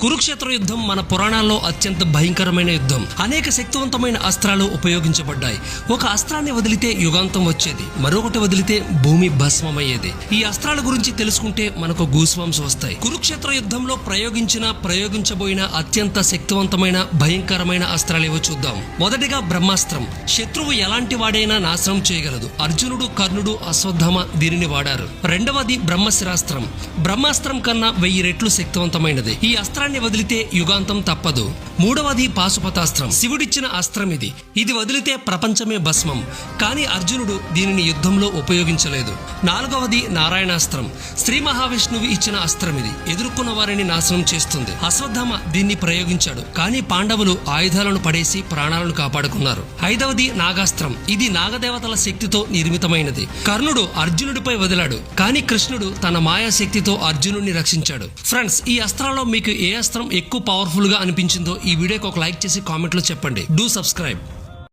కురుక్షేత్ర యుద్ధం మన పురాణాల్లో అత్యంత భయంకరమైన యుద్ధం. అనేక శక్తివంతమైన అస్త్రాలు ఉపయోగించబడ్డాయి. ఒక అస్త్రాన్ని వదిలితే యుగాంతం వచ్చేది. మరొకటి వదిలితే భూమి భస్మమయ్యేది. ఈ అస్త్రాల గురించి తెలుసుకుంటే మనకు గూస్వాంస్ వస్తాయి. కురుక్షేత్ర యుద్ధంలో ప్రయోగించిన ప్రయోగించబోయిన అత్యంత శక్తివంతమైన భయంకరమైన అస్త్రాలు ఏవో చూద్దాం. మొదటిగా బ్రహ్మాస్త్రం. శత్రువు ఎలాంటి వాడైనా నాశనం చేయగలదు. అర్జునుడు కర్ణుడు అశ్వత్థామ దీనిని వాడారు. రెండవది బ్రహ్మశిరాస్త్రం. బ్రహ్మాస్త్రం కన్నా వెయ్యి రెట్లు శక్తివంతమైనది. ఈ అస్త్రాన్ని వదిలితే యుగాంతం తప్పదు. మూడవది పాశుపతాస్త్రం. శివుడిచ్చిన అస్త్రం ఇది. ఇది వదిలితే ప్రపంచమే భస్మం. కానీ అర్జునుడు దీనిని యుద్ధంలో ఉపయోగించలేదు. నాలుగవది నారాయణాస్త్రం. శ్రీ మహావిష్ణువు ఇచ్చిన అస్త్రం ఇది. ఎదుర్కొన్న వారిని నాశనం చేస్తుంది. అశ్వత్థామ దీన్ని ప్రయోగించాడు. కానీ పాండవులు ఆయుధాలను పడేసి ప్రాణాలను కాపాడుకున్నారు. ఐదవది నాగాస్త్రం. ఇది నాగదేవతల శక్తితో నిర్మితమైనది. కర్ణుడు అర్జునుడిపై వదిలాడు. కానీ కృష్ణుడు తన మాయా శక్తితో అర్జునుడిని రక్షించాడు. ఫ్రెండ్స్ ఈ అస్త్రాల్లో మీకు ఏ అస్త్రం ఎక్కువ పవర్ఫుల్గా అనిపించిందో ఈ వీడియోకి ఒక లైక్ చేసి కామెంట్లో చెప్పండి. Do subscribe